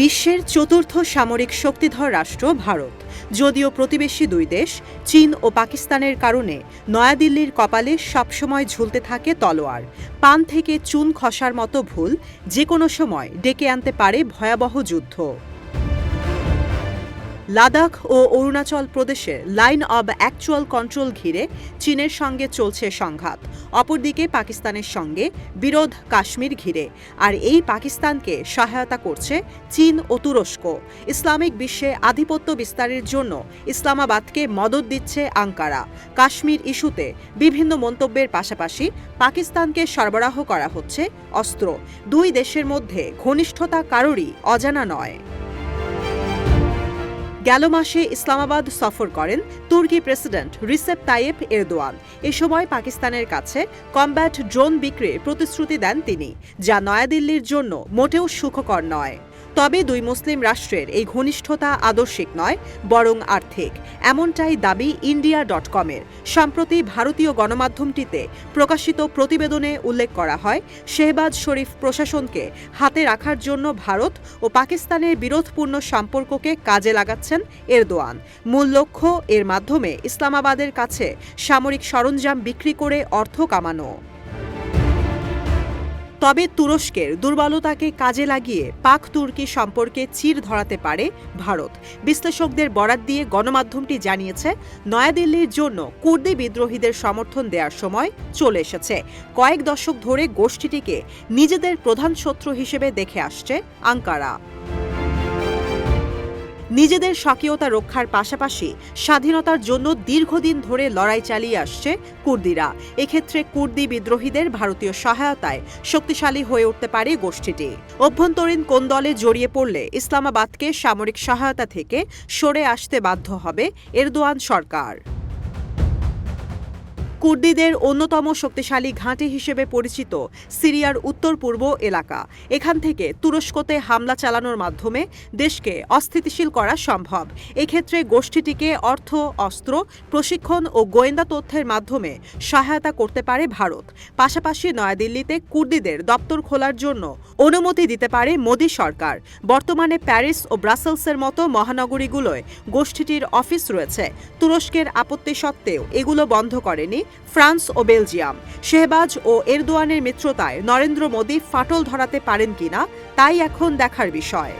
বিশ্বের চতুর্থ সামরিক শক্তিধর রাষ্ট্র ভারত। যদিও প্রতিবেশী দুই দেশ, চীন ও পাকিস্তানের কারণে নয়াদিল্লির কপালে সবসময় ঝুলতে থাকে তলোয়ার। পান থেকে চুন খসার মতো ভুল যে কোনো সময় ডেকে আনতে পারে ভয়াবহ যুদ্ধ। লাদাখ ও অরুণাচল প্রদেশে লাইন অব অ্যাকচুয়াল কন্ট্রোল ঘিরে চীনের সঙ্গে চলছে সংঘাত। অপরদিকে পাকিস্তানের সঙ্গে বিরোধ কাশ্মীর ঘিরে। আর এই পাকিস্তানকে সহায়তা করছে চীন ও তুরস্ক। ইসলামিক বিশ্বে আধিপত্য বিস্তারের জন্য ইসলামাবাদকে মদত দিচ্ছে আঙ্কারা। কাশ্মীর ইস্যুতে বিভিন্ন মন্তব্যের পাশাপাশি পাকিস্তানকে সরবরাহ করা হচ্ছে অস্ত্র। দুই দেশের মধ্যে ঘনিষ্ঠতা কারোরই অজানা নয়। গেল মাসে ইসলামাবাদ সফর করেন তুর্কি প্রেসিডেন্ট রিসেপ তাইয়েব এরদোয়ান। এ সময় পাকিস্তানের কাছে কমব্যাট ড্রোন বিক্রির প্রতিশ্রুতি দেন তিনি, যা নয়াদিল্লির জন্য মোটেও সুখকর নয়। তবে দুই মুসলিম রাষ্ট্রের এই ঘনিষ্ঠতা আদর্শিক নয়, বরং আর্থিক। এমনটাই দাবি ইন্ডিয়া ডট কমের সম্প্রতি ভারতীয় গণমাধ্যমটিতে প্রকাশিত প্রতিবেদনে উল্লেখ করা হয়, শেহবাজ শরীফ প্রশাসনকে হাতে রাখার জন্য ভারত ও পাকিস্তানের বিরোধপূর্ণ সম্পর্ককে কাজে লাগাচ্ছেন এরদোয়ান। মূল লক্ষ্য এর মাধ্যমে ইসলামাবাদের কাছে সামরিক সরঞ্জাম বিক্রি করে অর্থ কামানো। তবে তুরস্কের দুর্বলতাকে কাজে লাগিয়ে পাক তুর্কি সম্পর্কে চির ধরাতে পারে ভারত। বিশ্লেষকদের বরাত দিয়ে গণমাধ্যমটি জানিয়েছে, নয়াদিল্লির জন্য কুর্দি বিদ্রোহীদের সমর্থন দেওয়ার সময় চলে এসেছে। কয়েক দশক ধরে গোষ্ঠীটিকে নিজেদের প্রধান শত্রু হিসেবে দেখে আসছে আঙ্কারা। নিজেদের স্বকীয়তা রক্ষার পাশাপাশি স্বাধীনতার জন্য দীর্ঘদিন ধরে লড়াই চালিয়ে আসছে কুর্দিরা। এক্ষেত্রে কুর্দি বিদ্রোহীদের ভারতীয় সহায়তায় শক্তিশালী হয়ে উঠতে পারে গোষ্ঠীটি। অভ্যন্তরীণ কোন দলে জড়িয়ে পড়লে ইসলামাবাদকে সামরিক সহায়তা থেকে সরে আসতে বাধ্য হবে এরদোয়ান সরকার। কুর্দিদের অন্যতম শক্তিশালী ঘাঁটি হিসেবে পরিচিত সিরিয়ার উত্তর পূর্ব এলাকা। এখান থেকে তুরস্কতে হামলা চালানোর মাধ্যমে দেশকে অস্থিতিশীল করা সম্ভব। এক্ষেত্রে গোষ্ঠীটিকে অর্থ, অস্ত্র, প্রশিক্ষণ ও গোয়েন্দা তথ্যের মাধ্যমে সহায়তা করতে পারে ভারত। পাশাপাশি নয়াদিল্লিতে কুর্দিদের দপ্তর খোলার জন্য অনুমতি দিতে পারে মোদী সরকার। বর্তমানে প্যারিস ও ব্রাসেলসের মতো মহানগরীগুলোয় গোষ্ঠীটির অফিস রয়েছে। তুরস্কের আপত্তি সত্ত্বেও এগুলো বন্ধ করেনি। ফ্রান্স ও বেলজিয়াম। শেহবাজ ও এরদোয়ানের মিত্রতায় নরেন্দ্র মোদী ফাটল ধরাতে পারেন কিনা, তাই এখন দেখার বিষয়।